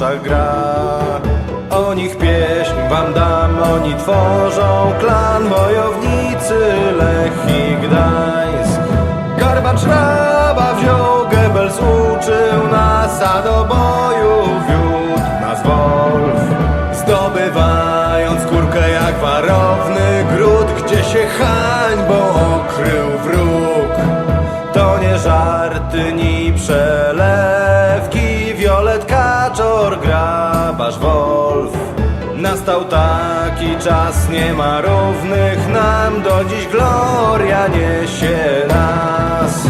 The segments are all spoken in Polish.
duszach gra. O nich pieśń wam dam, oni tworzą klan wojownicy Lech i Gdańsk. Garbacz raba wziął, Goebbels uczył nas, a do boju wiódł nas Wolf. Zdobywając kurkę jak warowny gród, gdzie się hańbą okrył wróg. To nie żarty ni Violet Kaczor, grabarz Wolf. Nastał taki czas, nie ma równych nam, do dziś gloria niesie nas.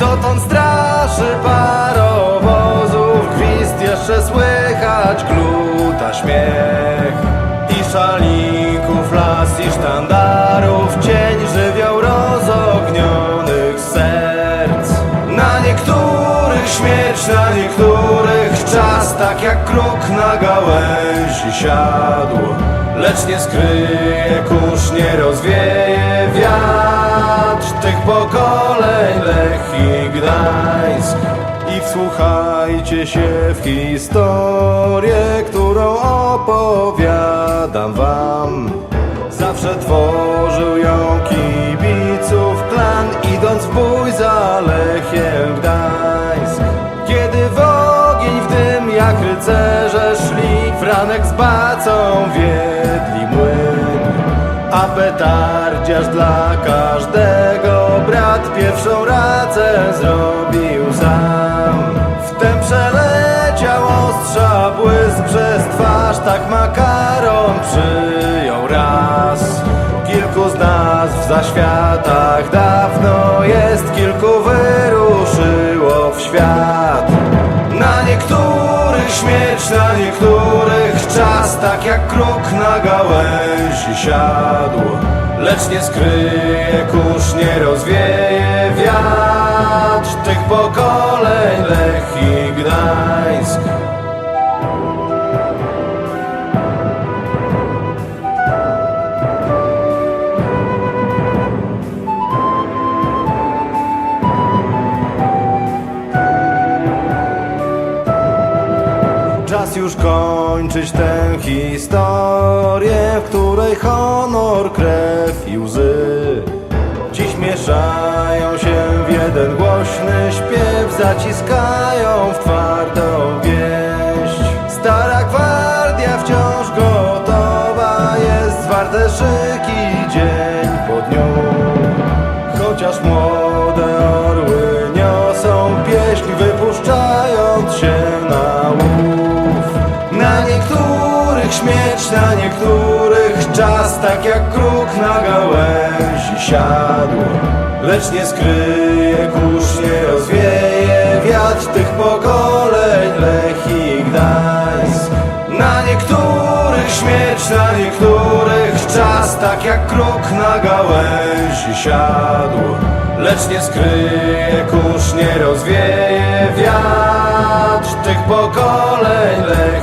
Dotąd straszy parowozów, gwizd jeszcze słychać gluta śmiech. I szalików las i sztandarów, cień żywioł rozognionych serc. Na niektórych śmierć, na niektórych tak jak kruk na gałęzi siadł. Lecz nie skryje kurz, nie rozwieje wiatr tych pokoleń Lech i Gdańsk. I wsłuchajcie się w historię, którą opowiadam wam. Zawsze tworzył ją kibiców klan, idąc w bój za Lechiem Gdańsk. Rycerze szli, Franek z bacą wiedli młyn. A petardziarz dla każdego brat pierwszą racę zrobił sam. Wtem przeleciał ostrza błysk przez twarz, tak makaron przyjął raz. Kilku z nas w zaświatach dawno jest, śmierć, na niektórych czas, tak jak kruk na gałęzi siadł. Lecz nie skryje kurz, nie rozwieje wiatr tych pokoleń Lech i Gdańsk. Czas już kończyć tę historię, w której honor, krew i łzy Dziś mieszają się w jeden głośny śpiew, zaciskają w twardą wieść. Stara gwardia wciąż gotowa jest, zwarte szyki dzień po dniu. Chociaż młode niektórych śmierć, na niektórych czas, tak jak kruk na gałęzi siadł. Lecz nie skryje kurz, nie rozwieje wiatr tych pokoleń Lech i Gdańsk. Na niektórych śmierć, na niektórych czas, tak jak kruk na gałęzi siadł. Lecz nie skryje kurz, nie rozwieje wiatr tych pokoleń Lech